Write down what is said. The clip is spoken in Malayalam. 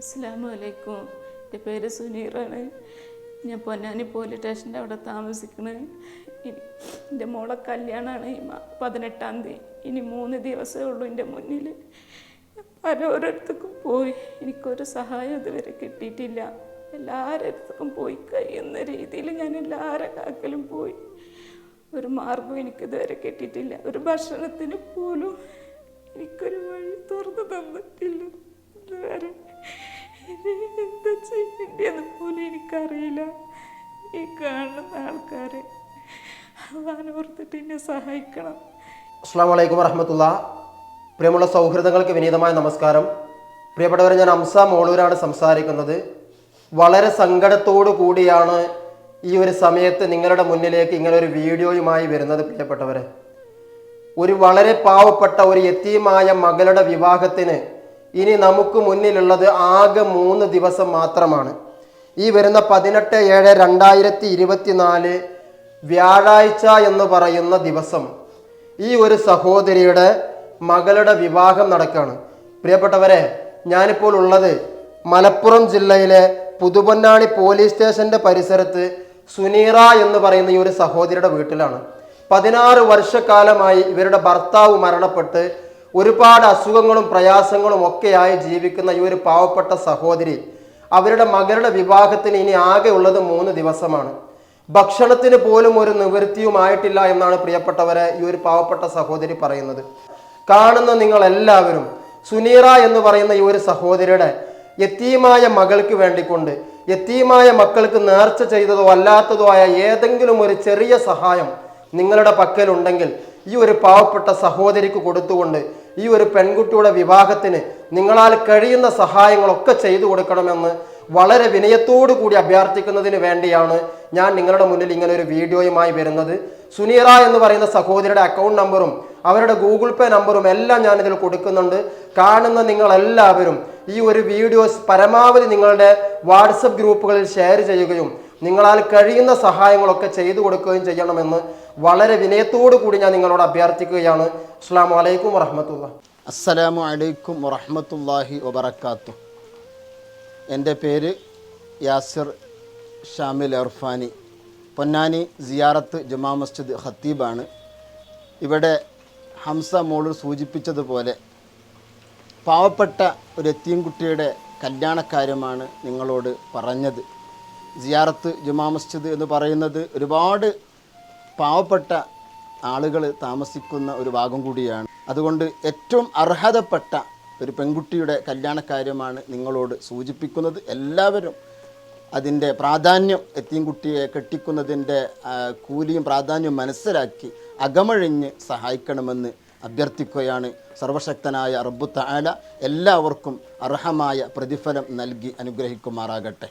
അസ്സാം വലൈക്കും എന്റെ പേര് സുനീറാണ്. ഞാൻ പൊന്നാനി പോലീസ് സ്റ്റേഷന്റെ അവിടെ താമസിക്കുന്നത്. എന്റെ മോളെ കല്യാണമാണ് പതിനെട്ടാം തീയതി. ഇനി മൂന്ന് ദിവസമേ ഉള്ളൂ എന്റെ മുന്നിൽ. പലരോരടുത്തേക്കും പോയി. എനിക്കൊരു സഹായം ഇതുവരെ കിട്ടിയിട്ടില്ല. എല്ലാവരുടെ പോയി കഴിയുന്ന രീതിയിൽ ഞാൻ എല്ലാവരുടെ കാക്കലും പോയി. ഒരു മാർഗം എനിക്കിതുവരെ കിട്ടിയിട്ടില്ല. ഒരു ഭക്ഷണത്തിന് പോലും എനിക്കൊരു വഴി തുറന്നു തന്നിട്ടില്ല. എനിക്കറിയില്ല. ഈ കാണുന്ന ആൾക്കാരെ അള്ളാനോർത്തിട്ട് എന്നെ സഹായിക്കണം. അസ്സാം വലൈക്കും വറഹമത്തുള്ള. പ്രിയമുള്ള സൗഹൃദങ്ങൾക്ക് വിനീതമായ നമസ്കാരം. പ്രിയപ്പെട്ടവരെ ഞാൻ അംസ മോളൂരാണ് സംസാരിക്കുന്നത്. വളരെ സങ്കടത്തോടു കൂടിയാണ് ഈ ഒരു സമയത്ത് നിങ്ങളുടെ മുന്നിലേക്ക് ഇങ്ങനെ ഒരു വീഡിയോയുമായി വരുന്നത് പ്രിയപ്പെട്ടവരെ. ഒരു വളരെ പാവപ്പെട്ട ഒരു യത്തീമായ മകളുടെ വിവാഹത്തിന് ഇനി നമുക്ക് മുന്നിലുള്ളത് ആകെ മൂന്ന് ദിവസം മാത്രമാണ്. ഈ വരുന്ന പതിനെട്ട് ഏഴ് രണ്ടായിരത്തി ഇരുപത്തിനാല് വ്യാഴാഴ്ച എന്ന് പറയുന്ന ദിവസം ഈ ഒരു സഹോദരിയുടെ മകളുടെ വിവാഹം നടക്കുകയാണ്. പ്രിയപ്പെട്ടവരെ ഞാനിപ്പോൾ ഉള്ളത് മലപ്പുറം ജില്ലയിലെ പുതുപൊന്നാണി പോലീസ് സ്റ്റേഷന്റെ പരിസരത്ത് സുനീറ എന്ന് പറയുന്ന ഈ ഒരു സഹോദരിയുടെ വീട്ടിലാണ്. പതിനാറ് വർഷക്കാലമായി ഇവരുടെ ഭർത്താവ് മരണപ്പെട്ട് ഒരുപാട് അസുഖങ്ങളും പ്രയാസങ്ങളും ഒക്കെയായി ജീവിക്കുന്ന ഈ ഒരു പാവപ്പെട്ട സഹോദരി അവരുടെ മകളുടെ വിവാഹത്തിന് ഇനി ആകെ ഉള്ളത് മൂന്ന് ദിവസമാണ്. ഭക്ഷണത്തിന് പോലും ഒരു നിവൃത്തിയുമായിട്ടില്ല എന്നാണ് പ്രിയപ്പെട്ടവരെ ഈ ഒരു പാവപ്പെട്ട സഹോദരി പറയുന്നത്. കാണുന്ന നിങ്ങൾ എല്ലാവരും സുനീറ എന്ന് പറയുന്ന ഈ ഒരു സഹോദരിയുടെ യത്തീമായ മകൾക്ക് വേണ്ടിക്കൊണ്ട് യത്തീമായ മക്കൾക്ക് നേർച്ച ചെയ്തതോ അല്ലാത്തതോ ആയ ഏതെങ്കിലും ഒരു ചെറിയ സഹായം നിങ്ങളുടെ പക്കലുണ്ടെങ്കിൽ ഈ ഒരു പാവപ്പെട്ട സഹോദരിക്ക് കൊടുത്തുകൊണ്ട് ഈ ഒരു പെൺകുട്ടിയുടെ വിവാഹത്തിന് നിങ്ങളാൽ കഴിയുന്ന സഹായങ്ങളൊക്കെ ചെയ്തു കൊടുക്കണമെന്ന് വളരെ വിനയത്തോടു കൂടി അഭ്യർത്ഥിക്കുന്നതിന് വേണ്ടിയാണ് ഞാൻ നിങ്ങളുടെ മുന്നിൽ ഇങ്ങനെ ഒരു വീഡിയോയുമായി വരുന്നത്. സുനീറ എന്ന് പറയുന്ന സഹോദരിയുടെ അക്കൗണ്ട് നമ്പറും അവരുടെ ഗൂഗിൾ പേ നമ്പറും എല്ലാം ഞാൻ ഇതിൽ കൊടുക്കുന്നുണ്ട്. കാണുന്ന നിങ്ങളെല്ലാവരും ഈ ഒരു വീഡിയോസ് പരമാവധി നിങ്ങളുടെ വാട്സപ്പ് ഗ്രൂപ്പുകളിൽ ഷെയർ ചെയ്യുകയും നിങ്ങളാൽ കഴിയുന്ന സഹായങ്ങളൊക്കെ ചെയ്തു കൊടുക്കുകയും ചെയ്യണമെന്ന് വളരെ വിനയത്തോടു കൂടി ഞാൻ നിങ്ങളോട് അഭ്യർത്ഥിക്കുകയാണ്. അസ്സാം വലൈക്കും വറഹമത്തുള്ള അസ്സലാമു അലൈക്കും വറഹമത്തല്ലാഹി വബർക്കാത്തു എന്റെ പേര് യാസിർ ഷാമിൽ അർഫാനി. പൊന്നാനി സിയാറത്ത് ജുമാ മസ്ജിദ് ഖത്തീബാണ്. ഇവിടെ ഹംസ മോൾ സൂചിപ്പിച്ചതുപോലെ പാവപ്പെട്ട ഒരു എത്തീൻകുട്ടിയുടെ കല്യാണക്കാര്യമാണ് നിങ്ങളോട് പറഞ്ഞത്. സിയാറത്ത് ജുമാ മസ്ജിദ് എന്ന് പറയുന്നത് ഒരുപാട് പാവപ്പെട്ട ആളുകൾ താമസിക്കുന്ന ഒരു ഭാഗം കൂടിയാണ്. അതുകൊണ്ട് ഏറ്റവും അർഹതപ്പെട്ട ഒരു പെൺകുട്ടിയുടെ കല്യാണക്കാര്യമാണ് നിങ്ങളോട് സൂചിപ്പിക്കുന്നത്. എല്ലാവരും അതിന്റെ പ്രാധാന്യം എത്തിയൻകുട്ടിയെ കെട്ടിക്കുന്നതിന്റെ കൂലിയും പ്രാധാന്യവും മനസ്സിലാക്കി അകമഴിഞ്ഞ് സഹായിക്കണമെന്ന് അഭ്യർത്ഥിക്കുകയാണ് സർവശക്തനായ റബ്ബു താല എല്ലാവർക്കും അർഹമായ പ്രതിഫലം നൽകി അനുഗ്രഹിക്കുമാറാകട്ടെ.